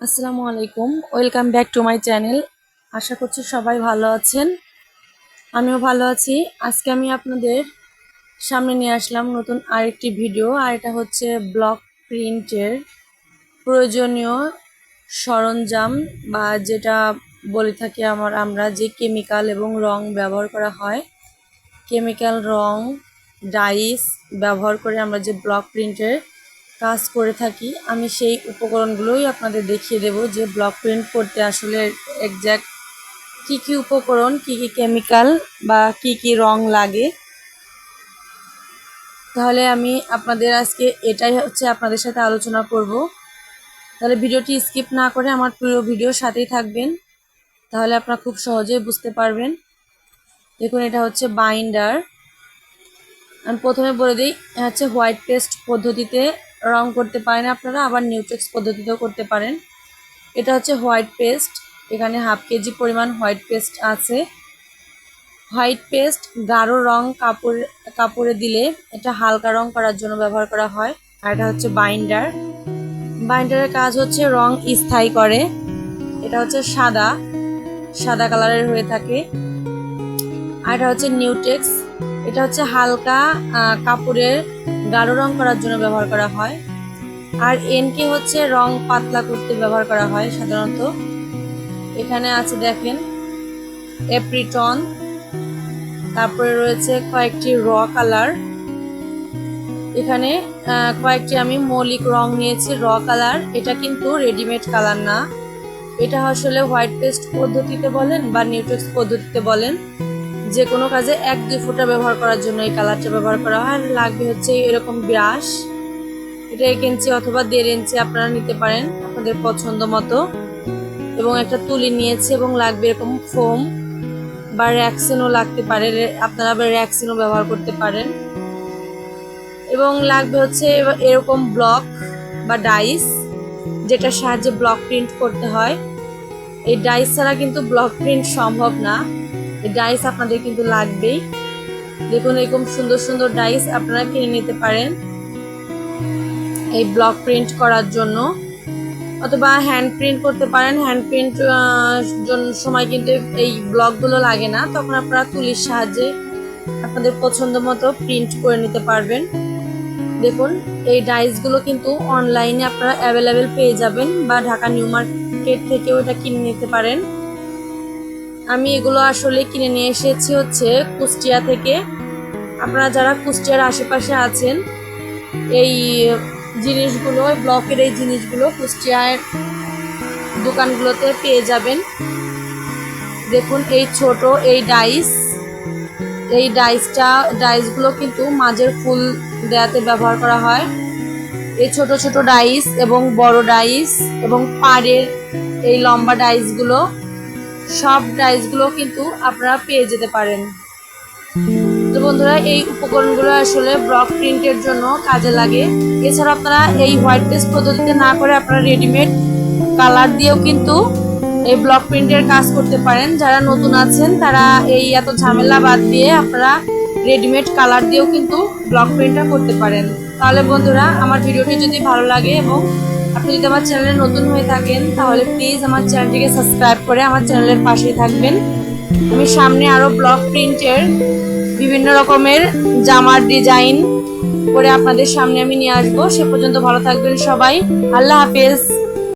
আসসালামু আলাইকুম। Welcome back to my channel আশা করছি সবাই ভালো আছেন। আমিও ভালো আছি। আজকে আমি আপনাদের সামনে নিয়ে আসলাম নতুন আরেকটি ভিডিও আর এটা হচ্ছে ব্লক প্রিন্টের প্রয়োজনীয় সরঞ্জাম বা যেটা বলে থাকি আমার, আমরা যে কেমিক্যাল এবং রং ব্যবহার করা হয়। কেমিক্যাল রং ডাইস ব্যবহার করে আমরা যে ব্লক প্রিন্টের কাজ করে থাকি, আমি সেই উপকরণগুলোই আপনাদের দেখিয়ে দেব যে ব্লক প্রিন্ট করতে আসলে একজ্যাক্ট কী কী উপকরণ, কী কী কেমিক্যাল বা কী কী রং লাগে। তাহলে আমি আপনাদের আজকে এটাই হচ্ছে আপনাদের সাথে আলোচনা করব। তাহলে ভিডিওটি স্কিপ না করে আমার প্রিয় ভিডিওর সাথেই থাকবেন। তাহলে আপনারা খুব সহজেই বুঝতে পারবেন। দেখুন, এটা হচ্ছে বাইন্ডার আমি প্রথমে বলে দিই হচ্ছে হোয়াইট পেস্ট পদ্ধতিতে রং করতে পারেন আপনারা, আবার নিউট্রেক্স পদ্ধতিতেও করতে পারেন। এটা হচ্ছে হোয়াইট পেস্ট, এখানে হাফ কেজি পরিমাণ হোয়াইট পেস্ট আছে। হোয়াইট পেস্ট গাঢ় রং কাপড়, কাপড়ে দিলে এটা হালকা রং করার জন্য ব্যবহার করা হয়। আর এটা হচ্ছে বাইন্ডার। বাইন্ডারের কাজ হচ্ছে রং স্থায়ী করে। এটা হচ্ছে সাদা সাদা কালারের হয়ে থাকে। আর এটা হচ্ছে নিউটেক্স এটা হচ্ছে হালকা কাপড়ের গাঢ় রং করার জন্য ব্যবহার করা হয়। আর এনকে হচ্ছে রং পাতলা করতে ব্যবহার করা হয় সাধারণত। এখানে আছে দেখেন, এপ্রিটন, তারপরে রয়েছে কয়েকটি র কালার। এখানে কয়েকটি আমি মৌলিক রং নিয়েছি, র কালার। এটা কিন্তু রেডিমেড কালার না। এটা আসলে হোয়াইট পেস্ট পদ্ধতিতে বলেন বা নিউট্রেক্স পদ্ধতিতে বলেন। যে কোনো কাজে এক দুই ফোঁটা ব্যবহার করার জন্য এই কালারটা ব্যবহার করা হয়। লাগবে হচ্ছে এরকম ব্রাশ। এটা এক ইঞ্চি অথবা দেড় ইঞ্চি আপনারা নিতে পারেন আপনাদের পছন্দ মতো। এবং একটা তুলি নিয়েছি এবং লাগবে এরকম ফোম বা র্যাক্সিনও লাগতে পারে। আপনারা আবার র্যাক্সিনও ব্যবহার করতে পারেন। এবং লাগবে হচ্ছে এরকম ব্লক বা ডাইস, যেটার সাহায্যে ব্লক প্রিন্ট করতে হয়। এই ডাইস ছাড়া কিন্তু ব্লক প্রিন্ট সম্ভব না। ডাইস আপনাদের কিন্তু লাগবেই। দেখুন, এরকম সুন্দর সুন্দর ডাইস আপনারা কিনে নিতে পারেন। এই ব্লক প্রিন্ট করার জন্য। অথবা হ্যান্ড প্রিন্ট করতে পারেন। হ্যান্ড প্রিন্ট সময় কিন্তু এই ব্লকগুলো লাগে না। তখন আপনারা তুলির সাহায্যে আপনাদের পছন্দ মতো প্রিন্ট করে নিতে পারবেন। দেখুন, এই ডাইসগুলো কিন্তু অনলাইনে আপনারা অ্যাভেলেবেল পেয়ে যাবেন বা ঢাকা নিউ মার্কেট থেকেও এটা কিনে নিতে পারেন। আমি এগুলো আসলে কিনে নিয়ে এসেছি হচ্ছে কুষ্টিয়া থেকে। আপনারা যারা কুষ্টিয়ার আশেপাশে আছেন, এই জিনিসগুলো ব্লকের এই জিনিসগুলো কুষ্টিয়ার দোকানগুলোতে পেয়ে যাবেন। দেখুন, এই ছোট, এই ডাইস, এই ডাইসটা, ডাইসগুলো কিন্তু মাঝের ফুল দেয়াতে ব্যবহার করা হয়। এই ছোট ছোট ডাইস এবং বড় ডাইস এবং পাড়ের এই লম্বা ডাইসগুলো সব ডাইসগুলো কিন্তু আপনারা পেয়ে যেতে পারেন। তো বন্ধুরা, এই উপকরণগুলো আসলে ব্লক প্রিন্টের জন্য কাজে লাগে। এছাড়া আপনারা এই হোয়াইট পেস্ট পদ্ধতিতে না করে আপনারা রেডিমেড কালার দিয়েও কিন্তু এই ব্লক প্রিন্টের কাজ করতে পারেন। যারা নতুন আছেন, তারা এই এত ঝামেলা বাদ দিয়ে আপনারা রেডিমেড কালার দিয়েও কিন্তু ব্লক প্রিন্টটা করতে পারেন। তাহলে বন্ধুরা, আমার ভিডিওটি যদি ভালো লাগে এবং আপনি যদি আমার চ্যানেলে নতুন হয়ে থাকেন, তাহলে প্লিজ আমার চ্যানেলটিকে সাবস্ক্রাইব করে আমার চ্যানেলের পাশেই থাকবেন। আমি সামনে আরও ব্লক প্রিন্টের বিভিন্ন রকমের জামার ডিজাইন করে আপনাদের সামনে আমি নিয়ে আসব। সে পর্যন্ত ভালো থাকবেন সবাই। আল্লাহ হাফেজ।